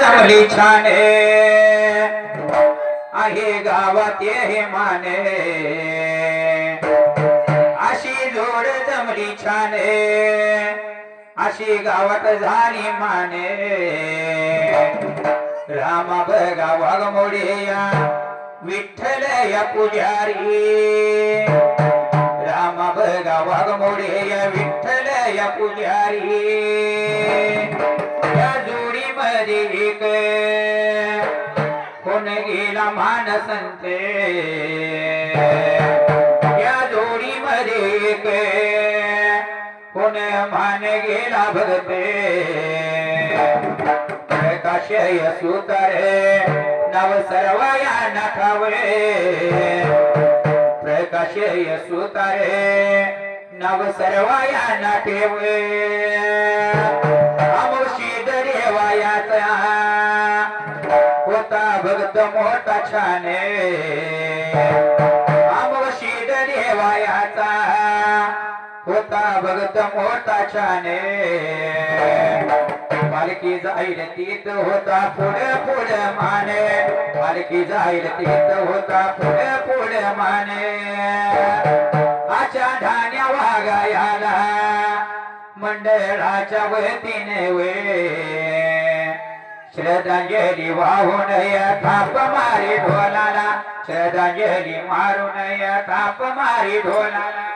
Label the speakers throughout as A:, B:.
A: चांगली छाने आहे गावात हे माने. अशी जोड जमली छाने. अशी गावात झाली माने. रामा बघा वाघमोडे विठ्ठल या पुजारी. रामा बघा वाघमोडे विठ्ठल या पुजारी. जोडी कोण गेला मानसंते या जोडी मध्ये कोण मान गेला भगते. प्रकाशय सुतरे नव सर्व या नखावे प्रकाशय सुतारे नव सर्वाया ना ठेवे अमुषी होता भक्त मोठा छाने. अमुषी देवायाचा. होता भक्त मोठा छाने. पालखी जाईल तीत होता पुढे पुढे माने. पालखी जाईल तीत होता पुढे पुढे माने. आच्या गायाला मंडळाच्या वतीने वे. श्रद्धांजली वाहून या थाप मारी ढोलाला. श्रद्धांजली मारून या थाप मारी ढोलाला.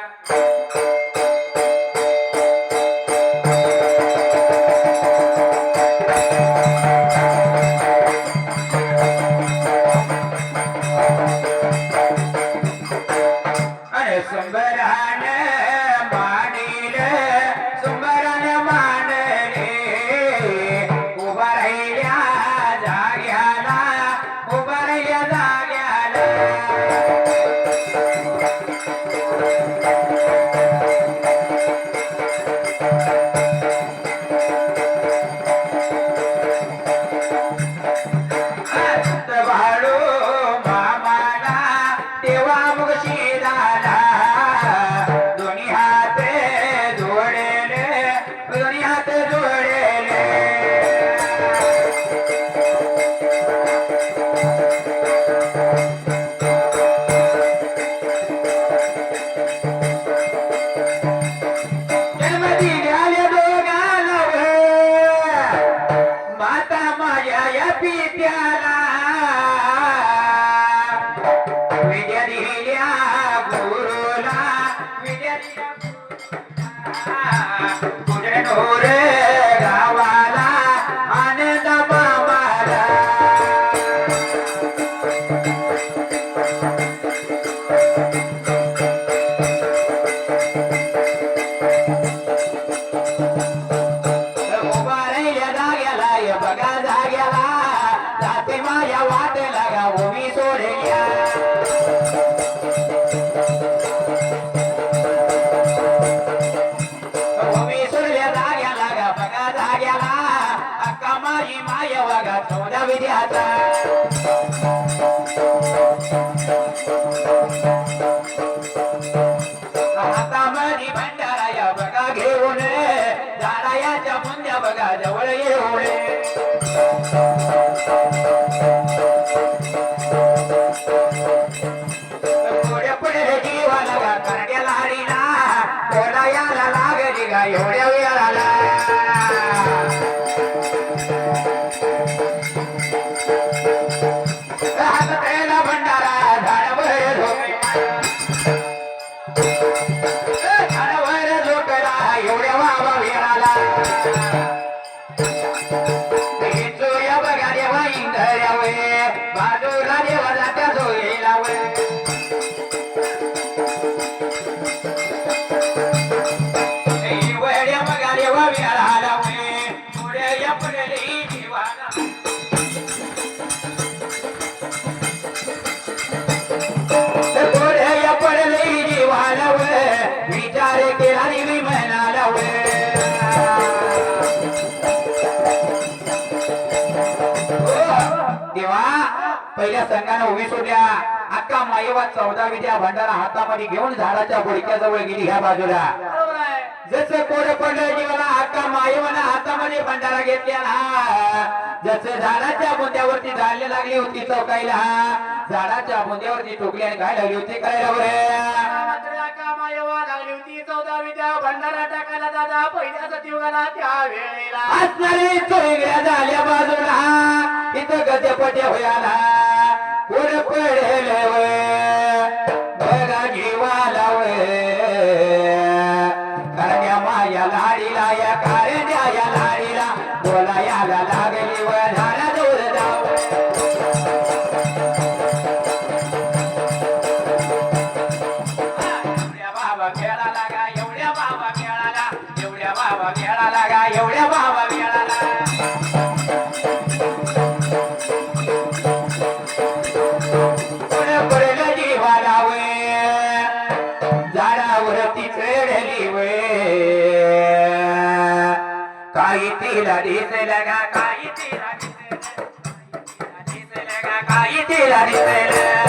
A: बघा जाग्याला जाते माझ्या वाटेला गा उभी सोडे उभी हो, सोडल्या जाग्याला गा बघा जाग्याला. अक्का माझी माय वागा चौदा विद्याचा. लागली गा एवढ्या वेळाला हात संघानं उभी सोडल्या अक्का मायेवा चौदा विद्या भंडारा हातामध्ये घेऊन झाडाच्या बुडक्याजवळ गेली ह्या बाजूला. जसं कोड पडलं जीवाला हक्का मायवाना हातामध्ये भंडारा घेतलेला जसं झाडाच्या बुंद्यावरती झाडले लागली होती चौकाईला झाडाच्या बुंद्यावरती टोकली आणि काय लागली होती काय बरं?
B: मात्र लागली होती चौदावी त्या भंडारा टाकायला दादा पहिल्याच दिवगाला त्या वेळेला
A: असणारे चोईगड्या झाल्या बाजूला. इथं गद्यपट्या होयाला. कोण पडेल काही तिला दिसेल का काही तिला दिसेल का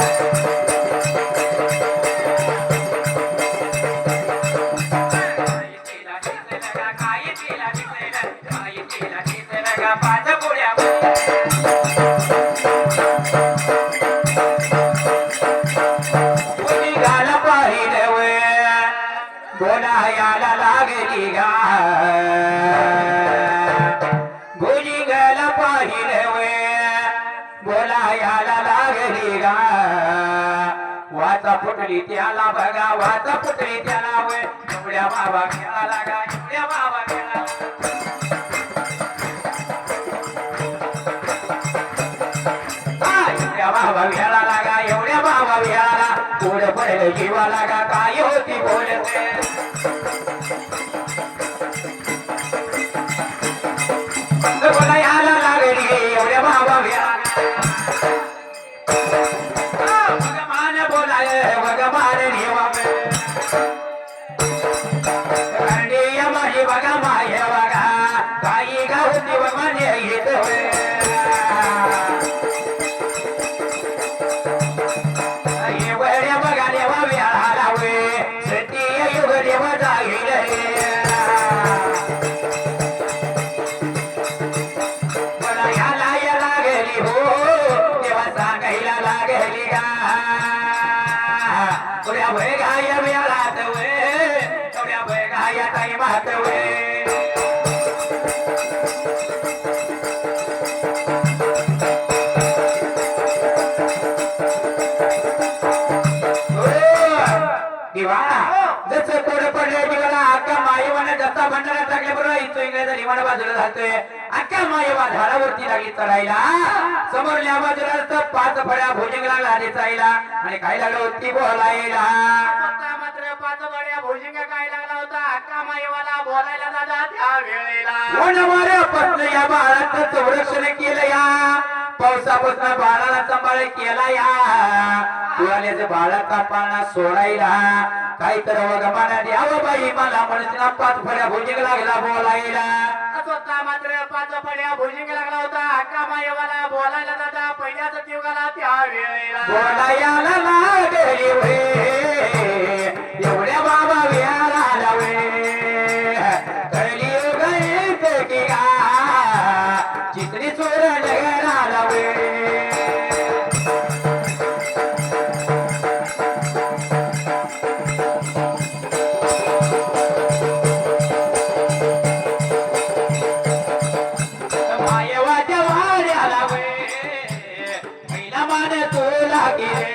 A: वाचा पुटली त्याला भगावाचा पुटली त्याला वय. एवढ्या बाबा खेळा लागा एवढ्या बाबा खेळा बाबा खेळा लागा एवढ्या बाबा खेळाला पुढे पडेल जीवा लागा काय होती बोलते? बघा माय बघा. काही गावती भगवान येत वड्या बघा देवा वेळा सती युग देव जाईल मला याला या लागली हो तेव्हा सांगायला लागली गा थोड्या भय गाय वेळात वे थोड्या भय गाय टाईमात बाजूला जातोय. अक्का मायवा झाडावरती लागली चढायला. समोरल्या बाजूला असं पाच फळ्या भोजन लागला दिसायला आणि काय लागलं होती? बोलायला.
B: मात्र पाच बड्या भोजिंग काय लागला होता? अक्का माईवाला बोलायला दादा त्या वेळेला.
A: कोण मारे पसलं या बाळाचं संरक्षण केलं या. पावसापासून बाळाला सांभाळ केला या. तुळाल्याचं बाळाचा पाळणा सोडायला. काही तर वगमाना द्यावं बाई मला म्हणून पाच फळ्या भोजन लागला बोलायला.
B: स्वतः मात्र पाच पड्या भोजिंग लागला होता. हक्का मायवाला बोलायला दादा पहिल्याच दिवगाला त्या वेळेला
A: बोलायला लागली तुला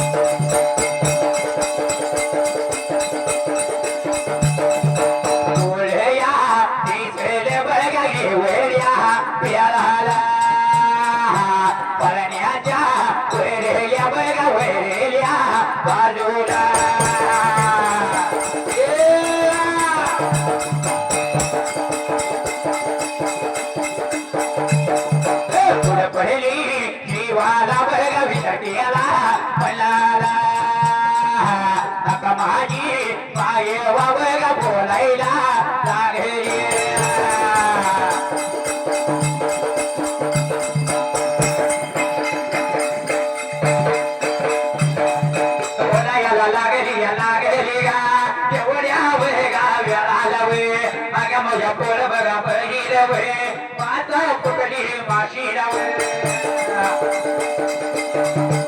A: Tierra.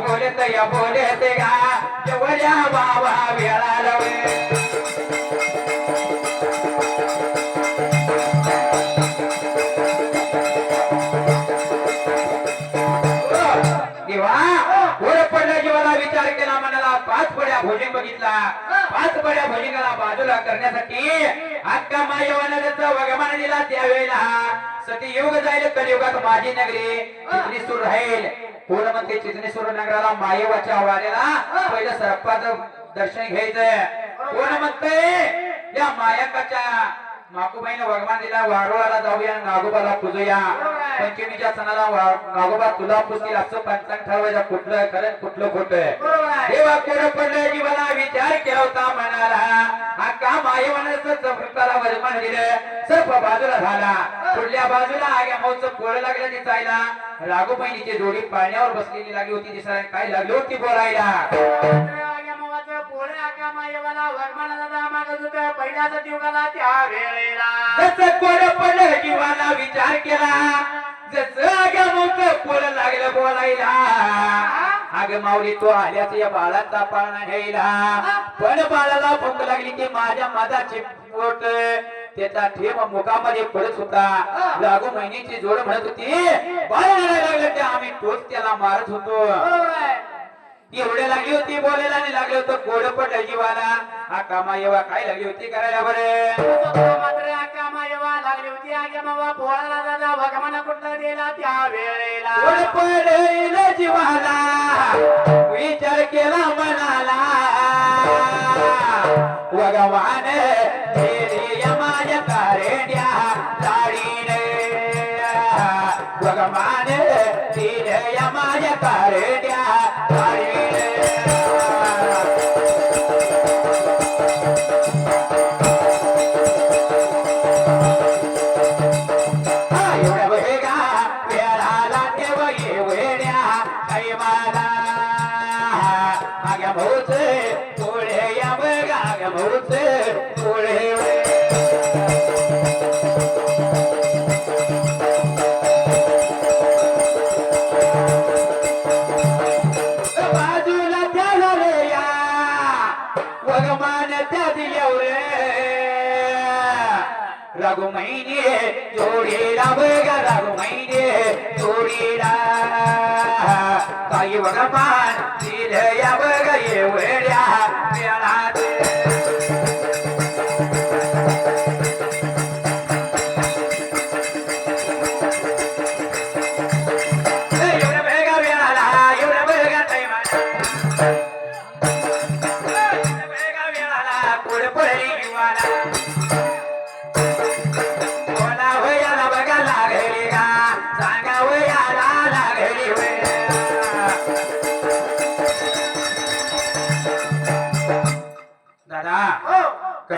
A: बोलत या बोलत गा जवळ्या बाबा वेळाला बघितला. पाच पड्या भोजनाला बाजूला करण्यासाठी अक्का मायवानाचा वगमान दिला त्यावेळेला. सती युग जाईल कलियुगात माझी नगरी. चितनेश्वर राहील. कोण म्हणते चितनेश्वर नगराला मायेवाच्या वाऱ्याला पहिलं सरपाचं दर्शन घ्यायचं. कोण म्हणते या मायकाच्या माकुबाईनं वगमान दिला वारुळाला जाऊया नागोबाला पूजूया. पंचमीच्या सणाला नागोबा तुला पुजतील असं पंचांग ठरवायचं कुठलं खरं कुठलं खोट. देवा कोण पडलं जीवाला विचार केला होता मनाला हा काम आहे म्हणायचं वरमान दिलं? सर्प बाजूला झाला. पुढल्या बाजूला आग्या मौचं पोळ लागलं दिसायला. राघू बहिणीची जोडी पाण्यावर बसलेली लागली होती दिसायला. काय लागली होती बोलायला?
B: पहिल्याच दिवसाला त्या वेळेला.
A: जसं कोण पडलं जीवाला विचार केला जसं आग्या मौचं पोळ लागलं बोलायला. अग माऊली तो आल्याच या बाळाचा पाळणा घ्यायला. पण बाळाला भूक लागली की माझ्या मधाची पोट त्याचा ठेम मुखामध्ये पडत होता. लागू महिन्याची जोड म्हणत होती बाळ लागलं ते आम्ही तोच त्याला मारत होतो. एवढे लागली होती बोलायला आणि लागले होतं. गोड पडलं जीवाला. हा कामा येवा काय लागली होती करायला बरे?
B: मात्र कामा येवा लागली होती आगे मावा पोळाला दादा भगवान कुठं दिला त्या वेळेला
A: गोड पडेल जीवाला. विचार केला मनाला. भगवान माझ्या कारेड्या लाडीने. भगवान माझ्या कारेड्या रघु महिने जोडीला बघा रघु महिने जोडीला काही वगमान दिलं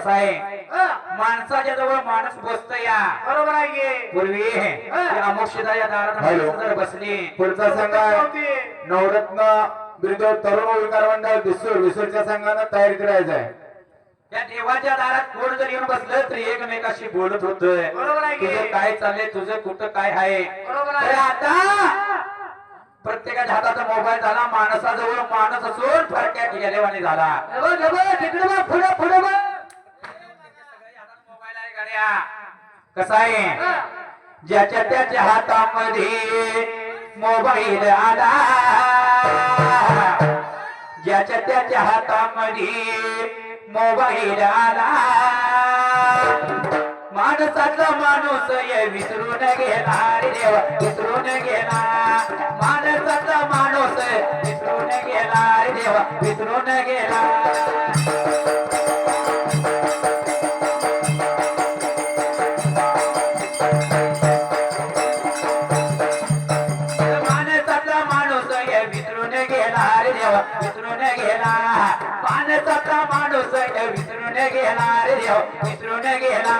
A: कसा आहे.
B: हा,
A: माणसाच्या जवळ माणूस बसतो या.
B: बरोबर आहे
A: पूर्वी ती अमोक्षदा या दारात बसली.
C: पुढचा संघ
B: होती.
C: नवरत्न बिरदेव तरुण विकार मंडळ विसूर विसूरच्या संघानं तयारी करायचं आहे.
A: त्या देवाच्या दारात कोण जर येऊन बसलं तर एकमेकाशी बोलत होतोय
B: बरोबर आहे की?
A: तुझं काय चाललंय? तुझं कुठं काय आहे?
B: बरोबर
A: तर
B: आहे
A: आता प्रत्येकाच्या हातात मोबाईल झाला माणसाजवळ माणूस असून फरक्यात गेलेवाने झाला. पुढे पुढे कसा आहे? ज्याच्या त्याच्या हातामध्ये मोबाईल आला. ज्याच्या त्याच्या हातामध्ये मोबाईल आला. माणसाचा माणूस ये विसरून गेला रे देवा विसरून गेला. माणसाचा माणूस विसरून गेला रे देवा विसरून गेला. विसरून गेला माणसाचा माणूस ये विसरून गेला रे देव विसरून गेला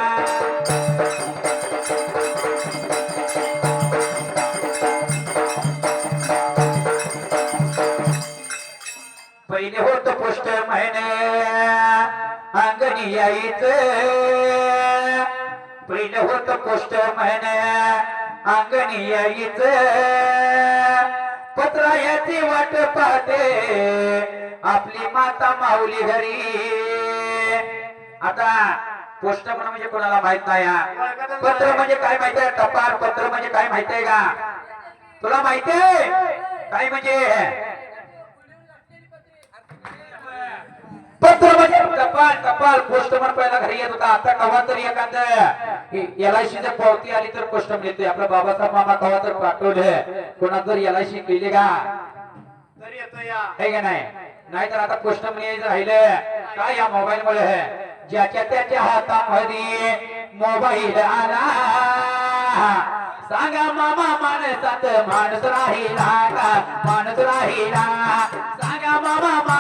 A: पहिले होत पुष्ट महिने अंगणी यायचं. पहिले होत पुष्ट महिने अंगणी यायचं. पत्रायाची वाट पाहते. आपली माता माऊली घरी. आता पोस्ट म्हणजे कोणाला माहीत नाही हा. पत्र म्हणजे काय माहितीये टपाल पत्र म्हणजे काय माहितीये का? तुला माहिती आहे? काय म्हणजे? पत्र टपाल टपाल पोस्टमन पहिला घरी येत होता. आता कवा तरी एखाद. एल आय ची जर पावती आली तर पोस्टमन येते आपला बाबासाहेब मामा कवा तर पाठवले. कोणा जर एल आय सी केली का?
B: तरी येतो या.
A: आहे का नाही? नाहीतर आता पोस्टमन यायचं राहिलं. काय या मोबाईल मुळे ज्याच्या त्याच्या हातामध्ये मोबाईल आला. सांगा मामा माणसात माणूस राहिला का? माणूस राहिला. बाबा मामा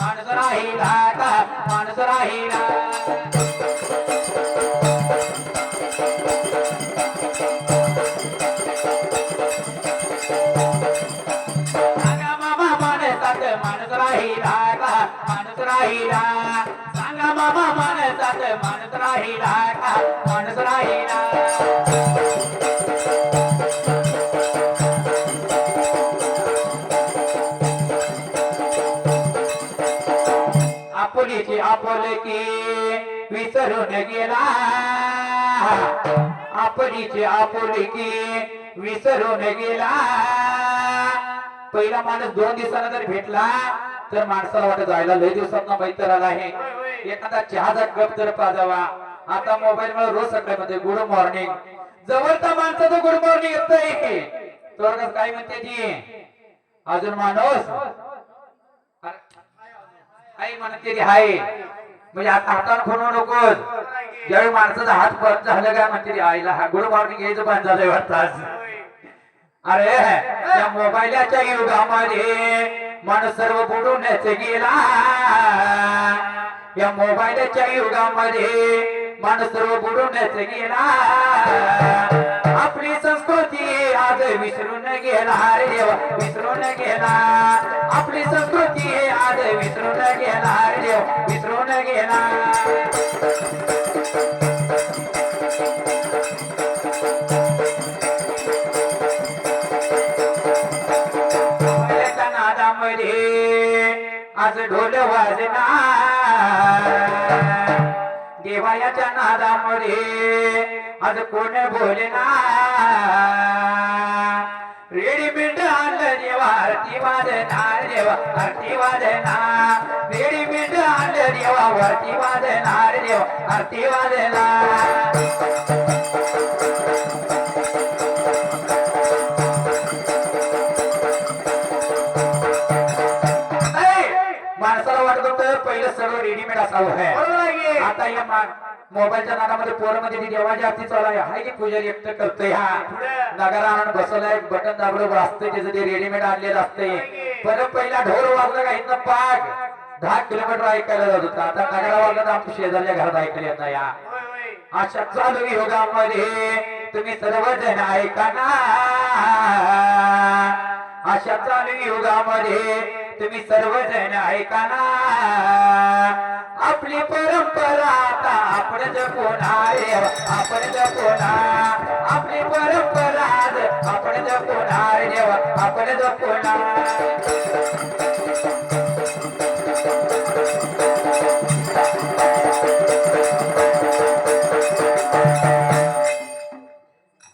A: माणस राहिला का माणस राहिला सांगा मामा माणसात माणूस राहिला का माणूस राहिला सांगा बाबा माणसात माणस राहिला का माणस राहिला विसरून गेला आपुलीची आपुलकी विसरून गेला. पहिला माणूस दोन दिवसाला जर भेटला तर माणसाला वाटत जायला लय दिवसात मैत्र आला आहे. एखादा चहाचा गप जर पाजावा. आता मोबाईल मला रोज सकाळी गुड मॉर्निंग जवळचा माणसाचं गुड मॉर्निंग येतंय. तर काय म्हणते ती? अजून माणूस? आई म्हणते ती हाय. म्हणजे आता हातानं खोनू नकोस. ज्यावेळी माणसाचा हात बंद झालं काय म्हणते आईला हा गुड मॉर्निंग यायचं बंद झालंय वाटतं अरे त्या मोबाईलच्या युगामध्ये मन सर्व बुडूनच गेला. या मोबाईलच्या युगामध्ये मन सर्व बुडूनच गेला. आपली संस्कृती विसरून गेला रे देवा विसरून गेला आपली संस्कृती आज विसरून गेला रे देवा विसरून गेला आज ढोल वाजना देवायाच्या नादामध्ये आज कोण बोलणार? रेडीमेड आणलं देवा आरती वादना देवा आरती वादना रेडीमेड आणलं देवा वरती वादना देवा आरती वादना रेडीमेड असावं.
B: की?
A: आता या मोबाईलच्या नादामध्ये पोरामध्ये ती देवाची आरती चालू आहे. हाय की पुजारी एकटं करतोय? हा. नगारा आणून बसवलाय. बटन दाबलं वाजतंय त्याचं ते रेडीमेड आणलेलं असतंय. परत पहिला ढोल वाजला का? इथनं पाक दहा किलोमीटर ऐकायला जात होता. आता तगडा वाजला तर आमच्या शेजारच्या घरात ऐकायला येत या अशा चालू युगामध्ये तुम्ही सर्वजण ऐका ना. अशा चालू युगामध्ये तुम्ही सर्वजण ऐका ना. आपली परंपरा आता आपण जपूना रे आपण जपूना आपली परंपरा आपण जपूना रे आपण जपूना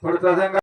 A: पुढचा संघ